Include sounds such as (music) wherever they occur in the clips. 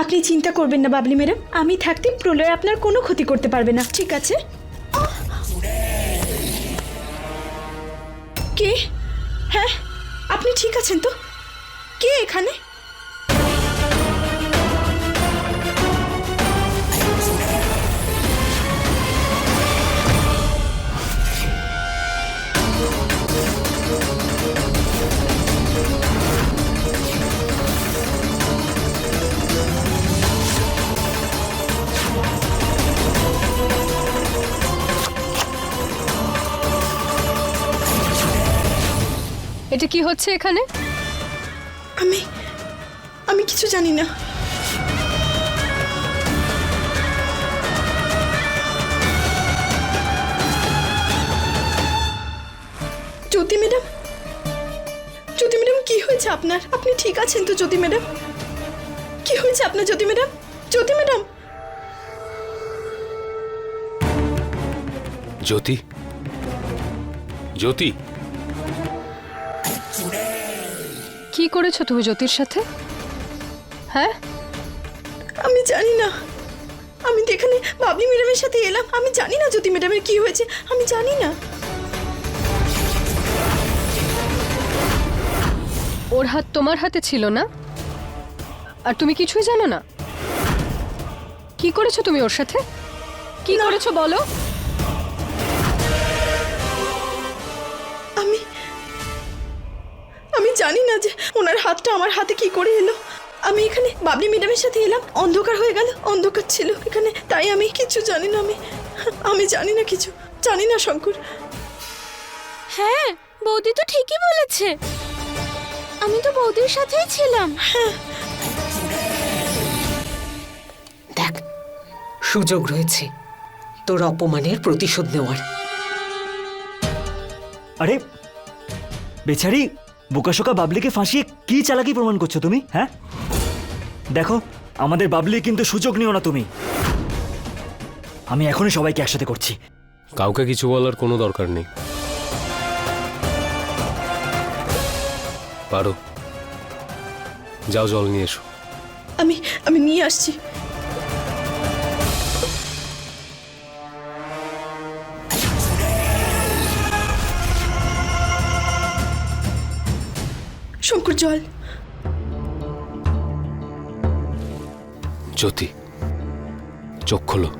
আপনি চিন্তা করবেন না, বাবলি ম্যাডাম। আমি থাকতে প্রলয় আপনার কোনো ক্ষতি করতে পারবে না, ঠিক আছে? কে? হ্যাঁ আপনি ঠিক আছেন তো? কে এখানে? এটা কি হচ্ছে এখানে? আমি আমি কিছু জানি না। জ্যোতি ম্যাডাম জ্যোতি ম্যাডাম কি হয়েছে আপনার? আপনি ঠিক আছেন তো জ্যোতি ম্যাডাম? কি হয়েছে আপনার জ্যোতি ম্যাডাম? জ্যোতি ম্যাডাম! জ্যোতি? জ্যোতি? কি করেছ তুমি জ্যোতির সাথে? হ্যাঁ? আমি জানি না। আমি তো এখানে বাবলি ম্যাডামের সাথে এলাম। আমি জানি না জ্যোতি ম্যাডামের কি হয়েছে। আমি জানি না। ওর হাত তোমার হাতে ছিল না? আর তুমি কিছুই জানো না? কি করেছ তুমি ওর সাথে? কি করেছ বলো? জানি না যে ওনার হাতটা আমার হাতে কি করে এলো। আমি এখানে বাবলি ম্যাডামের সাথে এলাম অন্ধকার হয়ে গেল অন্ধকার ছিল এখানে তাই আমি কিছু জানি না আমি। আমি জানি না কিছু জানি না শঙ্কর। হ্যাঁ বৌদি তো ঠিকই বলেছে। আমি তো বৌদির সাথেই ছিলাম। দেখ সুযোগ রয়েছে। তোর অপমানের প্রতিশোধ নেওয়ার। আরে বেচারি বোকাশোকা বাবলিকে ফাঁসিয়ে কি চালাকি প্রমাণ করছ তুমি হ্যাঁ? দেখো আমাদের বাবলি কিন্তু সুযোগ নিও না তুমি। আমি এখনই সবাইকে একসাথে করছি। কাউকে কিছু বলার কোনো দরকার নেই। পারো। যাও জল নিয়ে এসো। আমি আমি নিয়ে আসছি। শঙ্কর জল। জ্যোতি চোখ খোলো।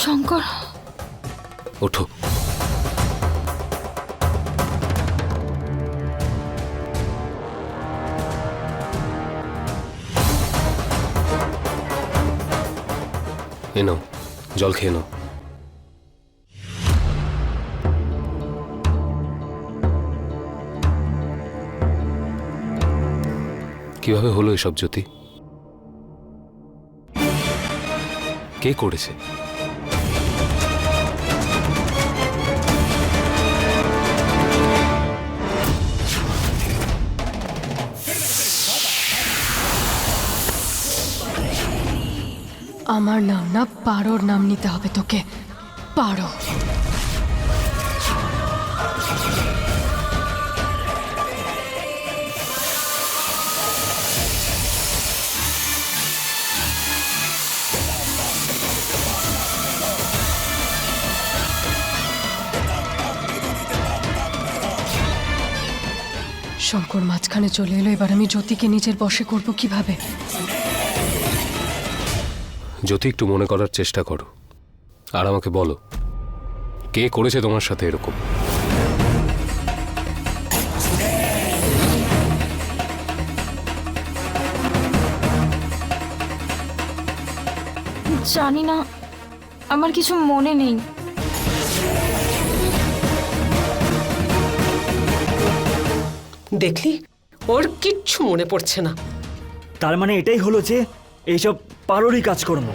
শঙ্কর। ওঠো। এ নাও জল খেয়ে নাও। কীভাবে হলো এসব, জ্যোতি? কে করেছে? আমার নাম না, পারোর নাম নিতে হবে তোকে। পারো। শঙ্কর মাঝখানে চলে এলো এবার আমি জ্যোতিকে নিজের বশে করব কীভাবে? জ্যোতি একটু মনে করার চেষ্টা করো। আর আমাকে বলো কে করেছে তোমার সাথে এরকম? জানি না আমার কিছু মনে নেই। দেখলি? ওর কিচ্ছু মনে পড়ছে না। তার মানে এটাই হলো যে এইসব পারোরই কাজকর্ম।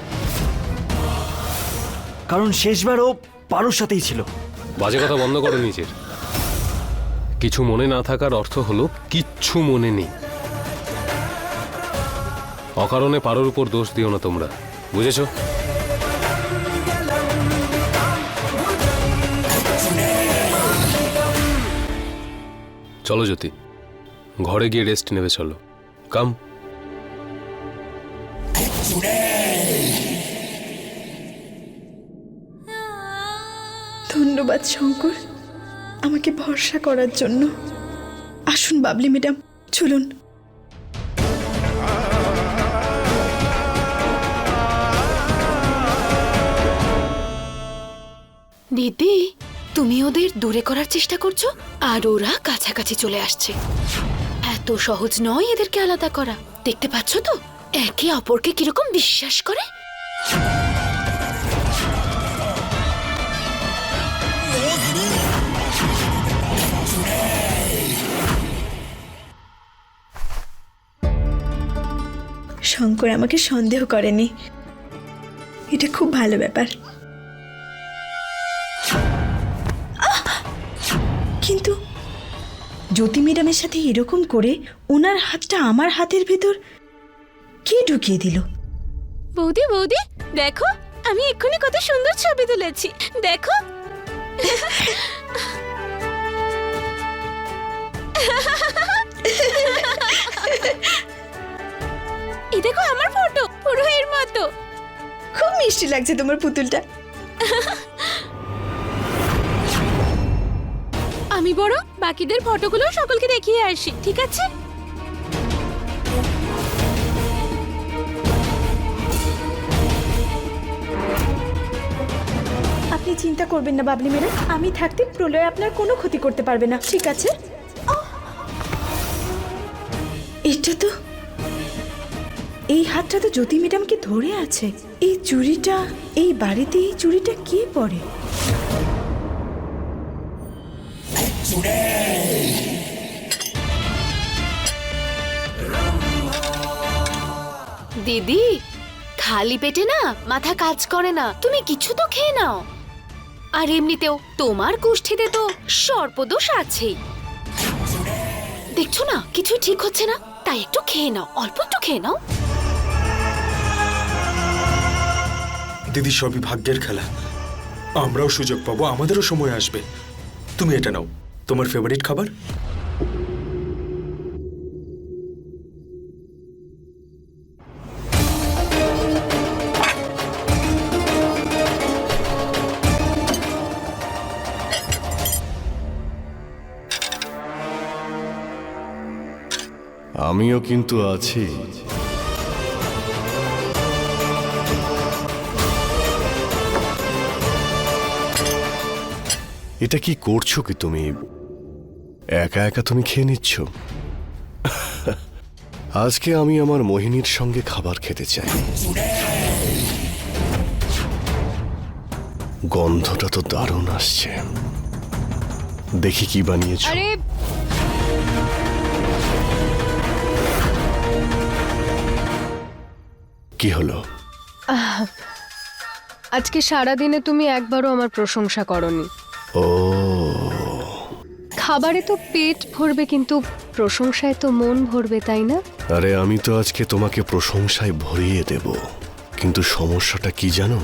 কারণ শেষবার ও পারোর সাথেই ছিল। বাজে কথা বন্ধ করো নিজের। কিছু মনে না থাকার অর্থ হলো কিচ্ছু মনে নেই। অকারণে পারোর উপর দোষ দিও না তোমরা। বুঝেছ? চলো জ্যোতি। ঘরে গিয়ে রেস্ট নেবে চলো। কাম ধন্যবাদ শঙ্কর। আমাকে ভরসা করার জন্য। আসুন বাবলি ম্যাডাম চলুন। দিদি তুমি ওদের দূরে করার চেষ্টা করছ আর ওরা কাছাকাছি চলে আসছে। এত সহজ নয় এদেরকে আলাদা করা। দেখতে পাচ্ছ তো? একে অপরকে কীরকম বিশ্বাস করে? শঙ্কর আমাকে সন্দেহ করেনি। এটা খুব ভালো ব্যাপার! কিন্তু জ্যোতি ম্যাডামের সাথে এরকম করে ওনার হাতটা আমার হাতের ভেতর? কে ঢুকিয়ে দিল? বৌদি বৌদি দেখো আমি এক্ষুনি কত সুন্দর ছবি তুলেছি দেখো। এই দেখো আমার ফটো পুরো এর মতো। খুব মিষ্টি লাগছে তোমার পুতুলটা। আমি বড় বাকিদের ফটোগুলো সকলকে দেখিয়ে আসি ঠিক আছে? আপনি চিন্তা করবেন না বাবলি ম্যাডাম আমি থাকতে প্রলয় আপনার কোনো ক্ষতি করতে পারবে না ঠিক আছে? এটা তো এই হাতটা তো জ্যোতি ম্যাডামকে ধরে আছে। এই চুড়িটা এই বাড়িতে এই চুড়িটা কে দিদি, খালি পেটে না মাথা কাজ করে না। তুমি কিছু তো খেয়ে নাও। আর এমনিতেও তোমার গোষ্ঠীতে তো সর্পদোষ আছেই। দেখছ না, কিছুই ঠিক হচ্ছে না, তাই একটু খেয়ে নাও, অল্প একটু খেয়ে নাও। দিদি, সবই ভাগ্যের খেলা। আমরাও সুযোগ পাবো, আমাদেরও সময় আসবে। তুমি এটা নাও। তোমার ফেভারিট খাবার? আমিও কিন্তু আছি। এটা কি করছ কি তুমি? একা একা তুমি খেয়ে নিচ্ছ? আজকে আমি আমার মোহিনীর সঙ্গে খাবার খেতে চাই। গন্ধটা তো দারুণ আসছে। দেখি কি বানিয়েছো। কি হলো? আজকে সারা দিনে তুমি একবারও আমার প্রশংসা করনি। ও খাবারে তো পেট ভরবে কিন্তু প্রশংসায় তো মন ভরবে তাই না? আরে আমি তো আজকে তোমাকে প্রশংসায় ভরিয়ে দেব। কিন্তু সমস্যাটা কি জানো?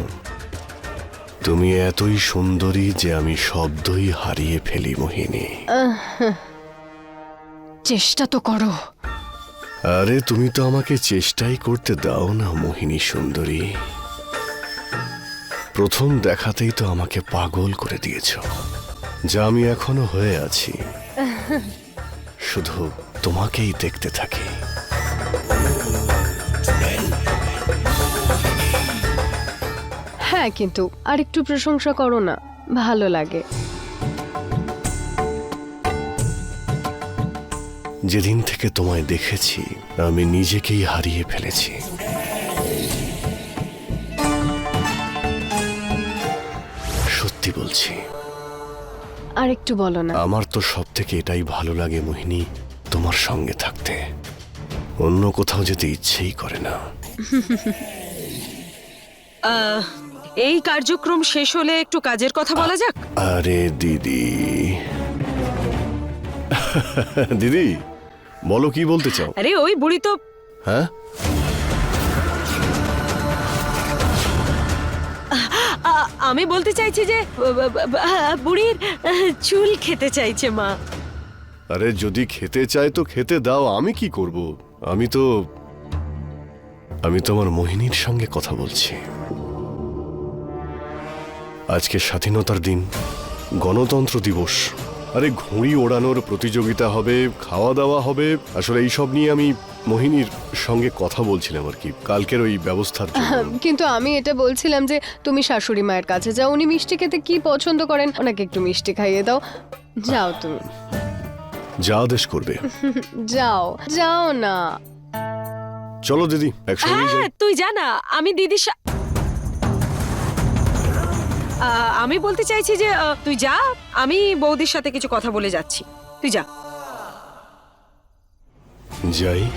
তুমি এতই সুন্দরী যে আমি শব্দই হারিয়ে ফেলি মোহিনী। চেষ্টা তো করো। আরে তুমি তো আমাকে চেষ্টাই করতে দাও না মোহিনী সুন্দরী। প্রথম দেখাতেই তো আমাকে পাগল করে দিয়েছ। যা আমি এখনও হয়ে আছি। শুধু তোমাকেই দেখতে থাকি। হ্যাঁ কিন্তু আর একটু প্রশংসা করো না ভালো লাগে। যেদিন থেকে তোমায় দেখেছি আমি নিজেকেই হারিয়ে ফেলেছি। আর একটু বলো না। আমার তো সব থেকে এটাই ভালো লাগে মোহিনী তোমার সঙ্গে থাকতে। অন্য কোথাও যেতে ইচ্ছেই করে না। (laughs) এই কার্যক্রম শেষ হলে একটু কাজের কথা বলা যাক? আরে দিদি। (laughs) দিদি বলো কি বলতে চাও? আরে ওই বুড়ি তো হ্যাঁ? আমি বলতে চাইছি যে, ব- বুড়ির, চুল খেতে চাইছে মা। আরে যদি খেতে চায় তো খেতে দাও, আমি কি করব? আমি তো, আমি তোমার মোহিনীর সঙ্গে কথা বলছি। আজকে স্বাধীনতার দিন, গণতন্ত্র দিবস। আরে ঘুড়ি ওড়ানোর প্রতিযোগিতা হবে, খাওয়া দাওয়া হবে, আসলে এইসব নিয়ে আমি মোহিনীর সঙ্গে কথা বলছিলাম আর কি কালকের ওই ব্যবস্থার জন্য। কিন্তু আমি এটা বলছিলাম যে তুমি শাশুড়ি মায়ের কাছে যাও উনি মিষ্টি খেতে কি পছন্দ করেন? ওনাকে একটু মিষ্টি খাইয়ে দাও। যাও তুমি। যা আদেশ করবে। (laughs) যাও। যাও না। চলো দিদি একসঙ্গেই যাই। হ্যাঁ তুই জানা আমি দিদির সা- আহ, আমি বলতে চাইছি যে তুই যা আমি বৌদির সাথে কিছু কথা বলে যাচ্ছি। তুই যা। যাই।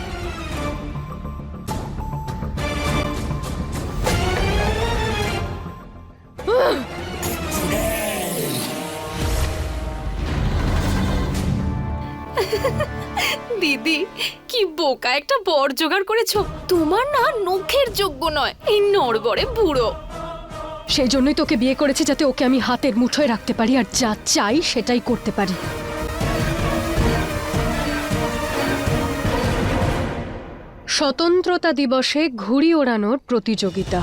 দিদি, কি বোকা একটা বর জোগাড় করেছ? তোমার না নখের যোগ্য নয়, এই নড়বড়ে বুড়ো। সেই জন্যই তোকে বিয়ে করেছে যাতে ওকে আমি হাতের মুঠোয় রাখতে পারি আর যা চাই সেটাই করতে পারি। স্বতন্ত্রতা দিবসে ঘুড়ি ওড়ানোর প্রতিযোগিতা।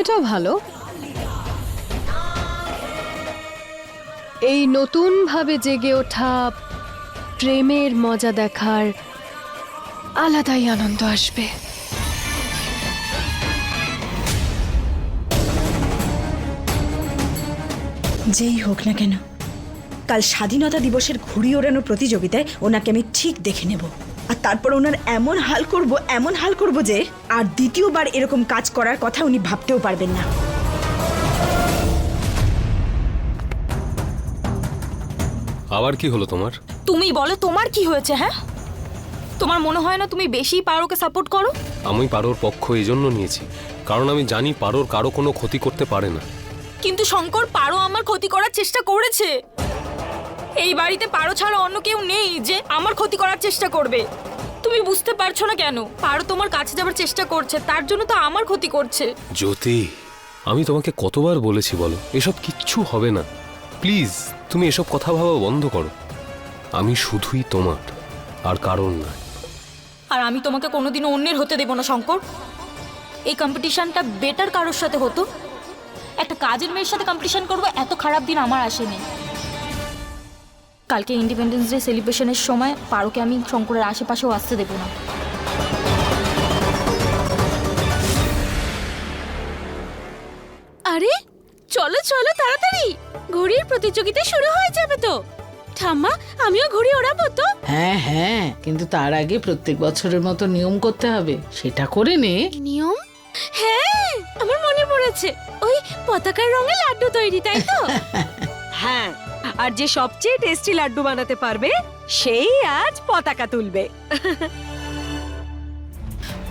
এটাও ভালো। এই নতুনভাবে জেগে ওঠা প্রেমের মজা দেখার আলাদাই আনন্দ আসবে। যেই হোক না কেন, কাল স্বাধীনতা দিবসের ঘুড়ি ওড়ানো প্রতিযোগিতায় ওনাকে আমি ঠিক দেখে নেব। আর তারপর ওনার এমন হাল করব, এমন হাল করব যে আর দ্বিতীয়বার এরকম কাজ করার কথা উনি ভাবতেও পারবেন না। আবার কি হলো তোমার? তুমি বলো তোমার কি হয়েছে হ্যাঁ? তোমার মনে হয় না তুমি বেশি পারোকে সাপোর্ট করো? আমি পারোর পক্ষ এই জন্য নিয়েছি কারণ আমি জানি পারোর কারও কোনো ক্ষতি করতে পারে না। কিন্তু শঙ্কর পারো আমার ক্ষতি করার চেষ্টা করেছে। এই বাড়িতে পারো ছাড়া অন্য কেউ নেই যে আমার ক্ষতি করার চেষ্টা করবে। তুমি বুঝতে পারছ না কেন? পারো তোমার কাছে যাবার চেষ্টা করছে তার জন্য তো আমার ক্ষতি করছে। জ্যোতি আমি তোমাকে কতবার বলেছি বলো এসব কিচ্ছু হবে না। প্লিজ তুমি এসব কথা ভাবা বন্ধ করো। আমি শুধুই তোমার আর কারণ নয় আর আমি তোমাকে কোনোদিনও অন্যের হতে দেবো না শঙ্কর। এই কম্পিটিশনটা বেটার কারোর সাথে হতো। একটা কাজের মেয়ের সাথে কম্পিটিশন করব এত খারাপ দিন আমার আসেনি। কালকে ইন্ডিপেন্ডেন্স ডে সেলিব্রেশনের সময় পারোকে আমি শঙ্করের আশেপাশেও আসতে দেবো না। আরে চলো চলো তাড়াতাড়ি। ঘুড়ির প্রতিযোগিতা শুরু হয়ে যাবে তো। ঠাম্মা আমিও ঘুড়ি ওড়াবো তো? হ্যাঁ হ্যাঁ কিন্তু তার আগে প্রত্যেক বছরের মতো নিয়ম করতে হবে। সেটা করে নে। নিয়ম? হ্যাঁ আমার মনে পড়েছে। ওই পতাকার রঙে লাড্ডু তৈরি তাই তো? (laughs) হ্যাঁ আর যে সবচেয়ে টেস্টি লাড্ডু বানাতে পারবে সেই আজ পতাকা তুলবে।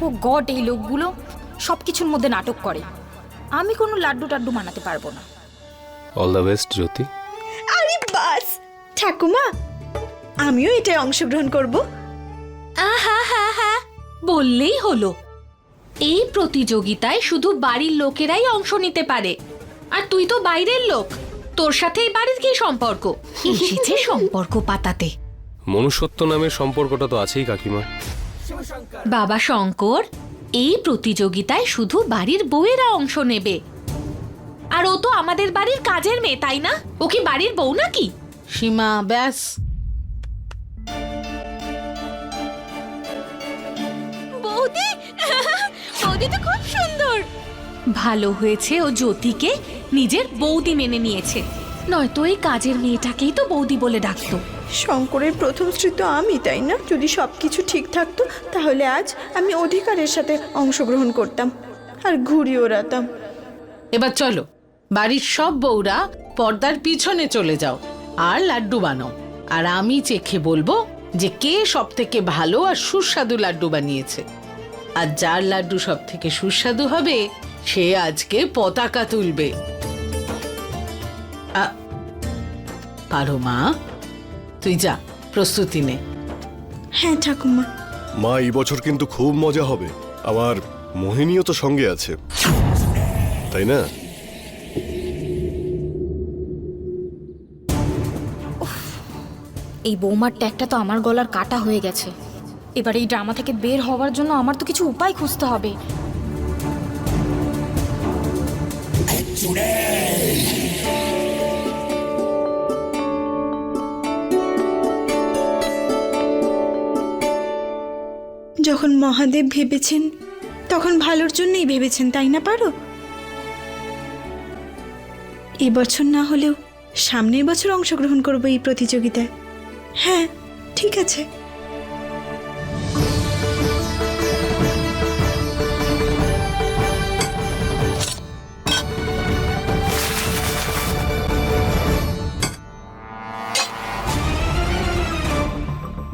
ও গড এই লোকগুলো সব কিছুর মধ্যে নাটক করে। আমি কোনো লাড্ডু টাড্ডু বানাতে পারব না। All the best Jyoti. আরে বাস ঠাকুমা আমিও এটায় অংশগ্রহণ করব। আহা হা হা বললেই হলো। এই প্রতিযোগিতায় শুধু বাড়ির লোকেরাই অংশ নিতে পারে। আর তুই তো বাইরের লোক। তোর সাথে এই বাড়ির কি সম্পর্ক? এসেছে সম্পর্ক পাতাতে। মনুষ্যত্ব নামের সম্পর্কটা তো আছেই কাকিমা। বাবা শঙ্কর এই প্রতিযোগিতায় শুধু বাড়ির বউয়েরা অংশ নেবে। আর ও তো আমাদের বাড়ির কাজের মেয়ে তাই না? ও কি বাড়ির বউ নাকি? সীমা ব্যাস। বৌদি বৌদি তো খুব সুন্দর। ভালো হয়েছে ও জ্যোতিকে নিজের বৌদি মেনে নিয়েছে। নয়তো এই কাজের মেয়েটাকেই তো বৌদি বলে ডাকতো। শঙ্করের প্রথম স্ত্রী তো আমি, তাই না? যদি সব কিছু ঠিক থাকতো, তাহলে আজ আমি অধিকারের সাথে অংশগ্রহণ করতাম আর ঘুড়ি ওড়াতাম। এবার চলো, বাড়ির সব বউরা পর্দার পিছনে চলে যাও আর লাড্ডু বানাও। আর আমি চেখে বলব যে কে সব থেকে ভালো আর সুস্বাদু লাড্ডু বানিয়েছে। আর যার লাড্ডু সব থেকে সুস্বাদু হবে, সে আজকে পতাকা তুলবে। পারো মা। তুই যা প্রস্তুতি নে। হ্যাঁ ঠাকুমা মা এই বছর কিন্তু খুব মজা হবে। আমার মোহিনীও তো সঙ্গে আছে। তাই না? এই বৌমার ট্যাগটা তো আমার গলার কাটা হয়ে গেছে। এবার এই ড্রামা থেকে বের হওয়ার জন্য আমার তো কিছু উপায় খুঁজতে হবে। যখন মহাদেব ভেবেছেন, তখন ভালোর জন্যই ভেবেছেন, তাই না পারো? এবছর না হলেও সামনের বছর অংশগ্রহণ করব এই প্রতিযোগিতায়। হ্যাঁ ঠিক আছে।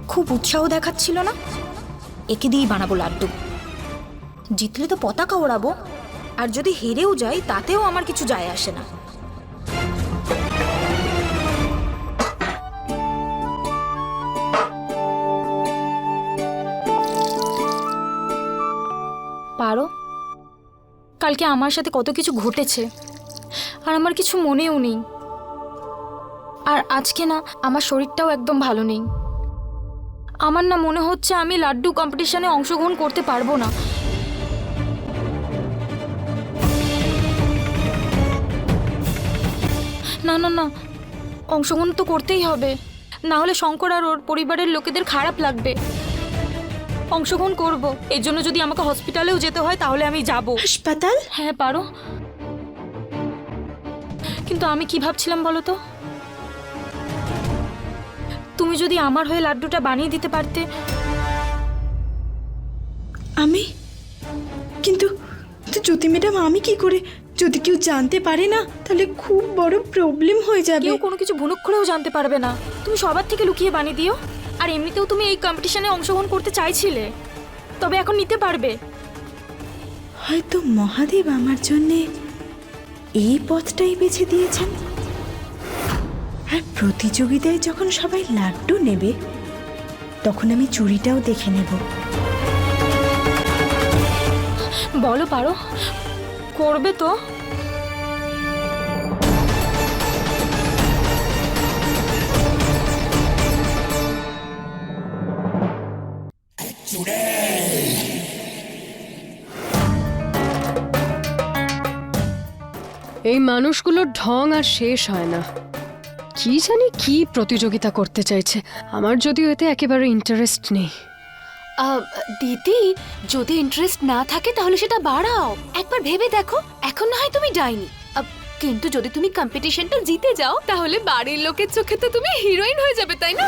খুব উৎসাহ দেখাচ্ছিল না? একে দিয়েই বানাবো লাড্ডু। জিতলে তো পতাকা ওড়াবো, আর যদি হেরেও যাই, তাতেও আমার কিছু যায় আসে না। পারো? কালকে আমার সাথে কত কিছু ঘটেছে, আর আমার কিছু মনেও নেই। আর আজকে না, আমার শরীরটাও একদম ভালো নেই। আমার না মনে হচ্ছে আমি লাড্ডু কম্পিটিশনে অংশগ্রহণ করতে পারব না। না না না অংশগ্রহণ তো করতেই হবে। না হলে শঙ্কর আর ওর পরিবারের লোকেদের খারাপ লাগবে। অংশগ্রহণ করব। এর জন্য যদি আমাকে হসপিটালেও যেতে হয় তাহলে আমি যাব। হাসপাতাল? হ্যাঁ পারো। কিন্তু আমি কি ভাবছিলাম বলো তো? তুমি যদি আমার হয়ে লাড্ডুটা বানিয়ে দিতে পারতে? আমি? কিন্তু জ্যোতি ম্যাডাম আমি কি করে? যদি কেউ জানতে পারে না তাহলে খুব বড় প্রবলেম হয়ে যাবে। কেউ কোনো কিছু ভুনুক করেও জানতে পারবে না। তুমি সবার থেকে লুকিয়ে বানিয়ে দিও। আর এমনিতেও তুমি এই কম্পিটিশনে অংশগ্রহণ করতে চাইছিলে। তবে এখন নিতে পারবে। হয়তো মহাদেব আমার জন্যে এই পথটাই বেছে দিয়েছেন। আর প্রতিযোগিতায় যখন সবাই লাড্ডু নেবে, তখন আমি চুরিটাও দেখে নেব। বলো পারো, করবে তো। এই মানুষগুলোর ঢং আর শেষ হয় না। কি জানি কি প্রতিযোগিতা করতে চাইছে। আমার যদিও এতে একেবারে ইন্টারেস্ট নেই। দিদি, যদি ইন্টারেস্ট না থাকে তাহলে সেটা বাড়াও। একবার ভেবে দেখো, এখন না হয় তুমি ডাইনি কিন্তু যদি তুমি কম্পিটিশনটা জিতে যাও, তাহলে বাড়ির লোকের চোখে তো তুমি হিরোইন হয়ে যাবে, তাই না?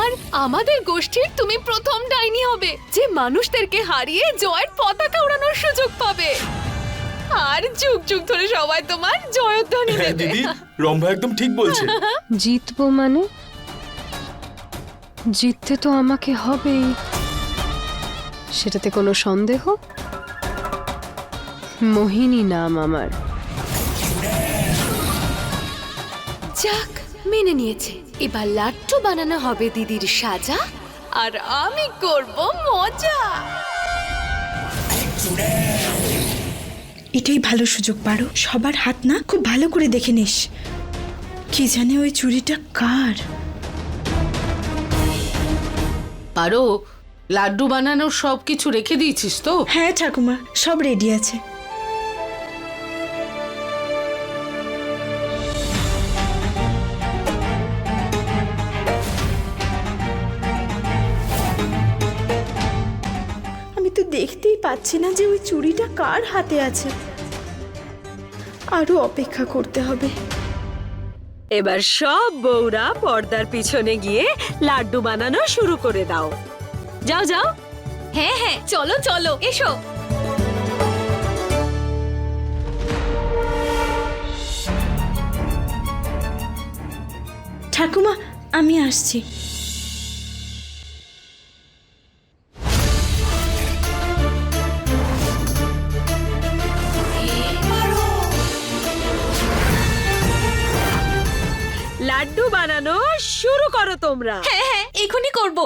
আর আমাদের গোষ্ঠীর তুমি প্রথম ডাইনি হবে, যে মানুষদেরকে হারিয়ে জয়ের পতাকা ওড়ানোর সুযোগ পাবে। আর যুগ যুগ ধরে সবাই তোমার জয়ধ্বনি হ্যাঁ দেবে। দিদি রম্ভা একদম ঠিক বলছে। জিতবো মানে? জিততে তো আমাকে হবেই। সেটাতে কোনো সন্দেহ? মোহিনী নাম আমার। যাক মেনে নিয়েছে। এবার লাড্ডু বানানো হবে দিদির সাজা আর আমি করব মজা। এটাই ভালো সুযোগ পারো। সবার হাত না খুব ভালো করে দেখে নিস। কি জানে ওই চুরিটা কার? পারো লাড্ডু বানানোর সব কিছু রেখে দিয়েছিস তো? হ্যাঁ ঠাকুমা সব রেডি আছে। পাচ্ছি না যে ওই চুড়িটা কার হাতে আছে। আরও অপেক্ষা করতে হবে। এবার সব বউরা পর্দার পিছনে গিয়ে লাড্ডু বানানো শুরু করে দাও। যাও যাও। হ্যাঁ হ্যাঁ চলো চলো এসো। ঠাকুমা আমি আসছি। করো তোমরা। হ্যাঁ হ্যাঁ এখনই করব।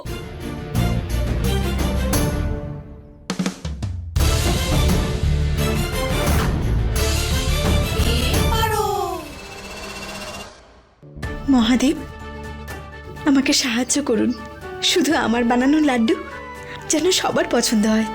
মহাদেব আমাকে সাহায্য করুন। শুধু আমার বানানো লাড্ডু যেন সবার পছন্দ হয়।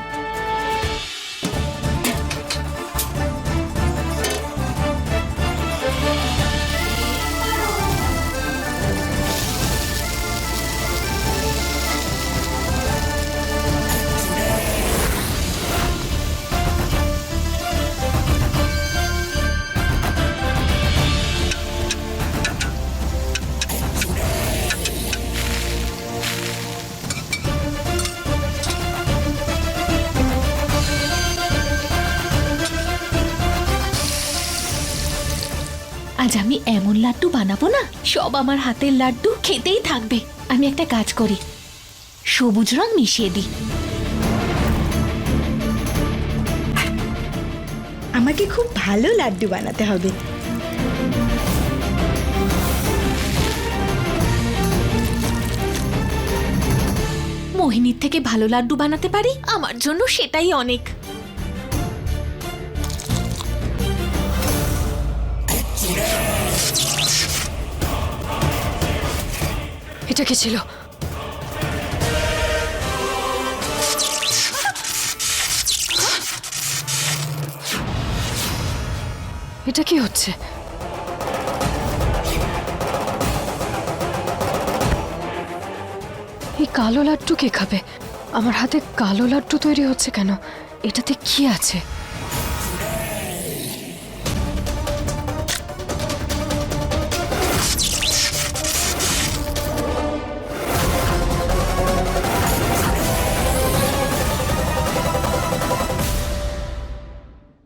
আজ আমি এমন লাড্ডু বানাবো না? সব আমার হাতের লাড্ডু খেতেই থাকবে। আমি একটা কাজ করি। সবুজ রং মিশিয়ে দিই। আমাকে খুব ভালো লাড্ডু বানাতে হবে। মোহিনীর থেকে ভালো লাড্ডু বানাতে পারি? আমার জন্য সেটাই অনেক। এটা কি ছিল? এটা কি হচ্ছে? এই কালো লাড্ডু কে খাবে? আমার হাতে কালো লাড্ডু তৈরি হচ্ছে কেন? এটাতে কি আছে?